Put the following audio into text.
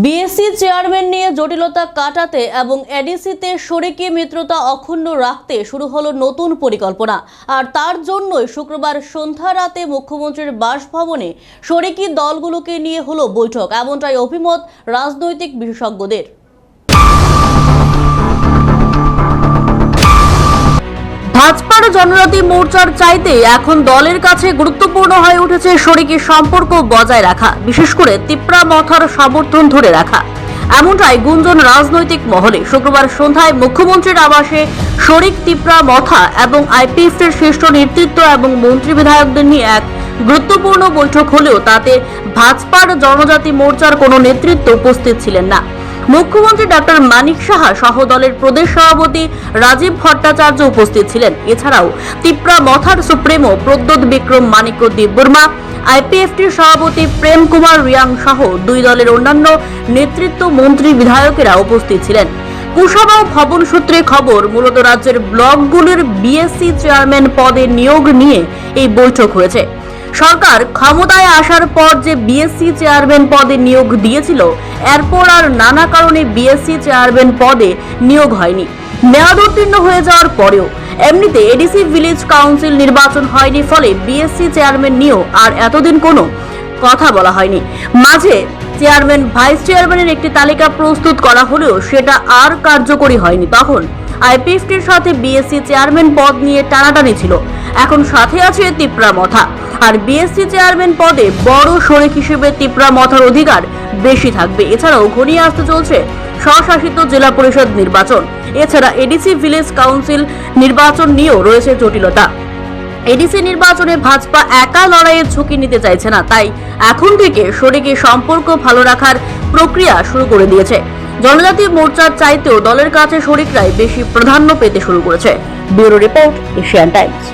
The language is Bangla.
বিএসসি চেয়ারম্যান নিয়ে জটিলতা কাটাতে এবং এডিসিতে শরিকি মিত্রতা অক্ষুণ্ণ রাখতে শুরু হলো নতুন পরিকল্পনা। আর তার জন্যই শুক্রবার সন্ধ্যা রাতে মুখ্যমন্ত্রীর বাসভবনে শরিকি দলগুলোকে নিয়ে হলো বৈঠক। এমনটাই অভিমত রাজনৈতিক বিশেষজ্ঞদের। ভাজপার জনজাতি মোর্চার চাইতে এখন দলের কাছে গুরুত্বপূর্ণ হয়ে উঠেছে শরিকি সম্পর্ক বজায় রাখা, বিশেষ করে তিপ্রা মথার সমর্থন ধরে রাখা। এমনটাই গুঞ্জন রাজনৈতিক মহলে। শুক্রবার সন্ধ্যায় মুখ্যমন্ত্রীর আবাসে শরিক তিপ্রা মথা এবং আইপিএফের শীর্ষ নেতৃত্ব এবং মন্ত্রী বিধায়কদের নিয়ে এক গুরুত্বপূর্ণ বৈঠক হলেও তাতে ভাজপার জনজাতি মোর্চার কোনো নেতৃত্ব উপস্থিত ছিলেন না। মুখ্যমন্ত্রী ডক্টর মানিক সাহা সহ দলের প্রদেশ সভাপতি রাজীব ভট্টাচার্য উপস্থিত ছিলেন। এছাড়াও তিপ্রা মথার সুপ্রিমো প্রদ্যোৎ বিক্রম মানিক্য দেববর্মা আইপিএফটির সভাপতি প্রেম কুমার রিয়াং সহ দুই দলের অন্যান্য নেতৃত্ব মন্ত্রী বিধায়কেরা উপস্থিত ছিলেন। কুশাবা ভবন সূত্রে খবর, মূলত রাজ্যের ব্লকগুলির বিএসসি চেয়ারম্যান পদে নিয়োগ নিয়ে এই বৈঠক হয়েছে। সরকার ক্ষমতায় আসার পর যে বিএসসি চেয়ারম্যান পদে নিয়োগ দিয়েছিল, এরপর আর নানা কারণে বিএসসি চেয়ারম্যান পদে নিয়োগ হয়নি। মেয়াদ উত্তীর্ণ হয়ে যাওয়ার পরেও এমনিতে এডিসি ভিলেজ কাউন্সিল নির্বাচন হয়নি, ফলে বিএসসি চেয়ারম্যান নিয়েও আর এতদিন কোনো কথা বলা হয়নি। মাঝে চেয়ারম্যান ভাইস চেয়ারম্যানের একটি তালিকা প্রস্তুত করা হলেও সেটা আর কার্যকরী হয়নি। তখন আইপিএফটির সাথে বিএসসি চেয়ারম্যান পদ নিয়ে টানাটানি ছিল। এখন সাথে আছে তিপ্রা মথা আর বিএসসি চেয়ারম্যান পদে বড় শরিক হিসেবে তিপ্রা মথার অধিকার বেশি থাকবে। এছাড়াও ঘনিয়ে আসতে চলছে স্বশাসিত জেলা পরিষদ নির্বাচন। এছাড়া এডিসি ভিলেজ কাউন্সিল নির্বাচন নিয়েও রয়েছে জটিলতা। এডিসি নির্বাচনে ভাজপা একা লড়াইয়ের ঝুঁকি নিতে চাইছে না, তাই এখন থেকে শরিকে সম্পর্ক ভালো রাখার প্রক্রিয়া শুরু করে দিয়েছে। জনজাতি মোর্চার চাইতেও দলের কাছে শরিকরাই বেশি প্রাধান্য পেতে শুরু করেছে। Bureau report Asian Times.